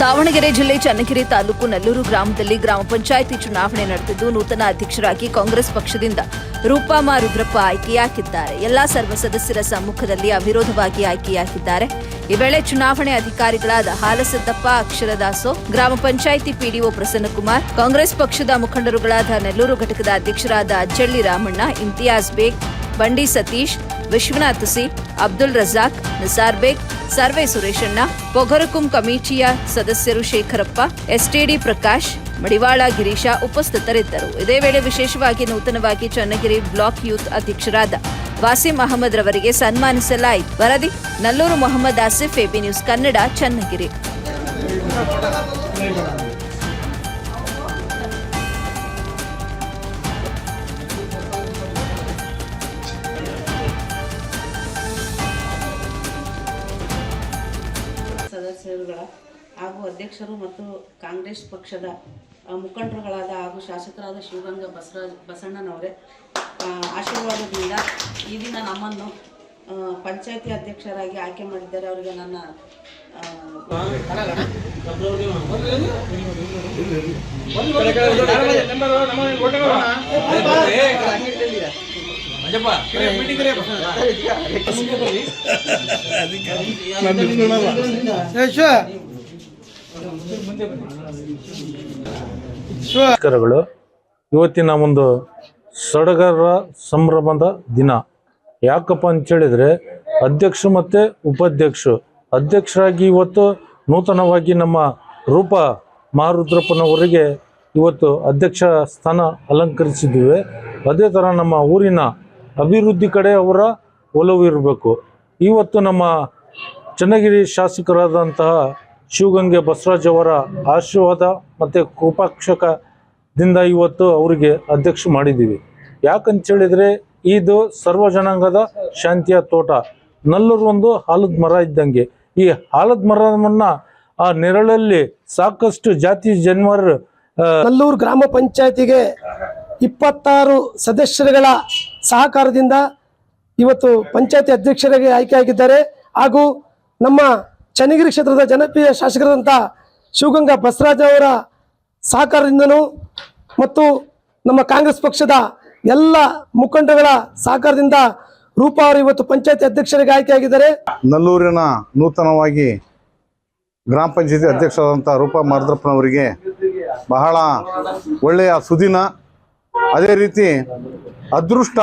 ದಾವಣಗೆರೆ ಜಿಲ್ಲೆ ಚನ್ನಗಿರಿ ತಾಲೂಕು ನಲ್ಲೂರು ಗ್ರಾಮದಲ್ಲಿ ಗ್ರಾಮ ಪಂಚಾಯಿತಿ ಚುನಾವಣೆ ನಡೆದಿದ್ದು ನೂತನ ಅಧ್ಯಕ್ಷರಾಗಿ ಕಾಂಗ್ರೆಸ್ ಪಕ್ಷದಿಂದ ರೂಪಮ್ಮ ರುದ್ರಪ್ಪ ಆಯ್ಕೆಯಾಗಿದ್ದಾರೆ. ಎಲ್ಲಾ ಸರ್ವ ಸದಸ್ಯರ ಸಮ್ಮುಖದಲ್ಲಿ ಅವಿರೋಧವಾಗಿ ಆಯ್ಕೆಯಾಗಿದ್ದಾರೆ. ಈ ವೇಳೆ ಚುನಾವಣೆ ಅಧಿಕಾರಿಗಳಾದ ಹಾಲಸಿದ್ದಪ್ಪ, ಅಕ್ಷರದಾಸೋ, ಗ್ರಾಮ ಪಂಚಾಯಿತಿ ಪಿಡಿಒ ಪ್ರಸನ್ನಕುಮಾರ್, ಕಾಂಗ್ರೆಸ್ ಪಕ್ಷದ ಮುಖಂಡರುಗಳಾದ ನೆಲ್ಲೂರು ಘಟಕದ ಅಧ್ಯಕ್ಷರಾದ ಅಜ್ಜಳ್ಳಿ ರಾಮಣ್ಣ, ಇಮ್ತಿಯಾಜ್ ಬೇಗ್, ಬಂಡಿ ಸತೀಶ್ ವಿಶ್ವನಾಥ್ ಸಿ, ಅಬ್ದುಲ್ ರಜಾಕ್, ನಿಸಾರ್ ಬೇಗ್, ಸರ್ವೆ ಸುರೇಶಣ್ಣ ಪೊಗರಕುಂ ಕಮಿಟಿಯ ಸದಸ್ಯರು ಶೇಖರಪ್ಪ, ಎಸ್ಟಿಡಿ ಪ್ರಕಾಶ್, ಮಡಿವಾಳ ಗಿರೀಶ ಉಪಸ್ಥಿತರಿದ್ದರು. ಇದೇ ವೇಳೆ ವಿಶೇಷವಾಗಿ ನೂತನವಾಗಿ ಚನ್ನಗಿರಿ ಬ್ಲಾಕ್ ಯೂತ್ ಅಧ್ಯಕ್ಷರಾದ ವಾಸಿಂ ಅಹಮದ್ ರವರಿಗೆ ಸನ್ಮಾನಿಸಲಾಯಿತು. ವರದಿ, ನಲ್ಲೂರು ಮೊಹಮ್ಮದ್ ಆಸಿಫ್ ಎಬಿ ನ್ಯೂಸ್ ಕನ್ನಡ, ಚನ್ನಗಿರಿ. ಸದಸ್ಯರುಗಳ ಹಾಗೂ ಅಧ್ಯಕ್ಷರು ಮತ್ತು ಕಾಂಗ್ರೆಸ್ ಪಕ್ಷದ ಮುಖಂಡರುಗಳಾದ ಹಾಗೂ ಶಾಸಕರಾದ ಶಿವಗಂಗಾ ಬಸವರಾಜ್ ಬಸಣ್ಣನವರೇ ಆಶೀರ್ವಾದದಿಂದ ಈ ದಿನ ನಮ್ಮನ್ನು ಪಂಚಾಯತಿ ಅಧ್ಯಕ್ಷರಾಗಿ ಆಯ್ಕೆ ಮಾಡಿದ್ದಾರೆ. ಅವರಿಗೆ ನನ್ನ ನಮಸ್ಕಾರಗಳು. ಇವತ್ತಿನ ಒಂದು ಸಡಗರ ಸಂಭ್ರಮದ ದಿನ. ಯಾಕಪ್ಪ ಅಂತೇಳಿದ್ರೆ ಅಧ್ಯಕ್ಷ ಮತ್ತು ಉಪಾಧ್ಯಕ್ಷರು ಅಧ್ಯಕ್ಷರಾಗಿ ಇವತ್ತು ನೂತನವಾಗಿ ನಮ್ಮ ರೂಪ ಮಹಾರುದ್ರಪ್ಪನವರಿಗೆ ಇವತ್ತು ಅಧ್ಯಕ್ಷ ಸ್ಥಾನ ಅಲಂಕರಿಸಿದ್ದೇವೆ. ಅದೇ ಥರ ನಮ್ಮ ಊರಿನ ಅಭಿವೃದ್ಧಿ ಕಡೆ ಅವರ ಒಲವು ಇರಬೇಕು. ಇವತ್ತು ನಮ್ಮ ಚನ್ನಗಿರಿ ಶಾಸಕರಾದಂತಹ ಶಿವಗಂಗೆ ಬಸವರಾಜ್ ಅವರ ಆಶೀರ್ವಾದ ಮತ್ತು ಕೃಪಾಕ್ಷಕದಿಂದ ಇವತ್ತು ಅವರಿಗೆ ಅಧ್ಯಕ್ಷ ಮಾಡಿದ್ದೀವಿ. ಯಾಕಂತೇಳಿದರೆ ಇದು ಸರ್ವ ಜನಾಂಗದ ಶಾಂತಿಯ ತೋಟ. ನಲ್ಲೂರು ಒಂದು ಹಾಲದ ಮರ ಇದ್ದಂಗೆ. ಈ ಹಾಲದ ಮರವನ್ನು ಆ ನೆರಳಲ್ಲಿ ಸಾಕಷ್ಟು ಜಾತಿ ಜನ್ಮರು ನಲ್ಲೂರು ಗ್ರಾಮ ಪಂಚಾಯತಿಗೆ ಇಪ್ಪತ್ತಾರು ಸದಸ್ಯರುಗಳ ಸಹಕಾರದಿಂದ ಇವತ್ತು ಪಂಚಾಯತಿ ಅಧ್ಯಕ್ಷರಾಗಿ ಆಯ್ಕೆಯಾಗಿದ್ದಾರೆ. ಹಾಗೂ ನಮ್ಮ ಚನ್ನಗಿರಿ ಕ್ಷೇತ್ರದ ಜನಪ್ರಿಯ ಶಾಸಕರಾದಂಥ ಶಿವಗಂಗಾ ಬಸವರಾಜ್ ಅವರ ಸಹಕಾರದಿಂದನೂ ಮತ್ತು ನಮ್ಮ ಕಾಂಗ್ರೆಸ್ ಪಕ್ಷದ ಎಲ್ಲ ಮುಖಂಡಗಳ ಸಹಕಾರದಿಂದ ರೂಪಾ ಅವರು ಇವತ್ತು ಪಂಚಾಯತಿ ಅಧ್ಯಕ್ಷರಿಗೆ ಆಯ್ಕೆಯಾಗಿದ್ದಾರೆ. ನಲ್ಲೂರಿನ ನೂತನವಾಗಿ ಗ್ರಾಮ ಪಂಚಾಯತಿ ಅಧ್ಯಕ್ಷರಾದಂಥ ರೂಪಾ ಮಾರದಪ್ಪನವರಿಗೆ ಬಹಳ ಒಳ್ಳೆಯ ಸುದಿನ ಅದೇ ರೀತಿ ಅದೃಷ್ಟ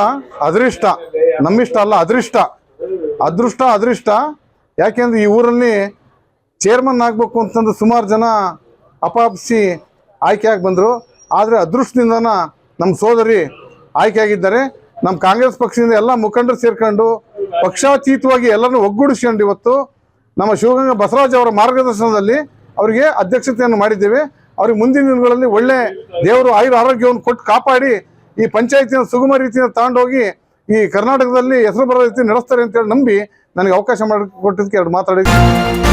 ಅದೃಷ್ಟ, ನಮ್ಮಿಷ್ಟ ಅಲ್ಲ, ಅದೃಷ್ಟ. ಅದೃಷ್ಟ ಅದೃಷ್ಟ. ಯಾಕೆಂದ್ರೆ ಈ ಊರಲ್ಲಿ ಚೇರ್ಮನ್ ಆಗಬೇಕು ಅಂತಂದು ಸುಮಾರು ಜನ ಅಪಾಪಿಸಿ ಆಯ್ಕೆಯಾಗಿ ಬಂದರು. ಆದರೆ ಅದೃಷ್ಟದಿಂದನ ನಮ್ಮ ಸೋದರಿ ಆಯ್ಕೆಯಾಗಿದ್ದಾರೆ. ನಮ್ಮ ಕಾಂಗ್ರೆಸ್ ಪಕ್ಷದಿಂದ ಎಲ್ಲ ಮುಖಂಡರು ಸೇರ್ಕೊಂಡು ಪಕ್ಷಾತೀತವಾಗಿ ಎಲ್ಲರನ್ನೂ ಒಗ್ಗೂಡಿಸ್ಕೊಂಡು ಇವತ್ತು ನಮ್ಮ ಶಿವಗಂಗಾ ಬಸವರಾಜ್ ಅವರ ಮಾರ್ಗದರ್ಶನದಲ್ಲಿ ಅವರಿಗೆ ಅಧ್ಯಕ್ಷತೆಯನ್ನು ಮಾಡಿದ್ದೇವೆ. ಅವ್ರಿಗೆ ಮುಂದಿನ ದಿನಗಳಲ್ಲಿ ಒಳ್ಳೆ ದೇವರು ಆಯುರ ಆರೋಗ್ಯವನ್ನು ಕೊಟ್ಟು ಕಾಪಾಡಿ ಈ ಪಂಚಾಯತಿನ ಸುಗಮ ರೀತಿಯಿಂದ ತಗೊಂಡೋಗಿ ಈ ಕರ್ನಾಟಕದಲ್ಲಿ ಹೆಸರು ಬರೋ ರೀತಿ ನಡೆಸ್ತಾರೆ ಅಂತೇಳಿ ನಂಬಿ ನನಗೆ ಅವಕಾಶ ಮಾಡಿಕೊಟ್ಟಿದ್ದಕ್ಕೆ ಎರಡು ಮಾತಾಡಿ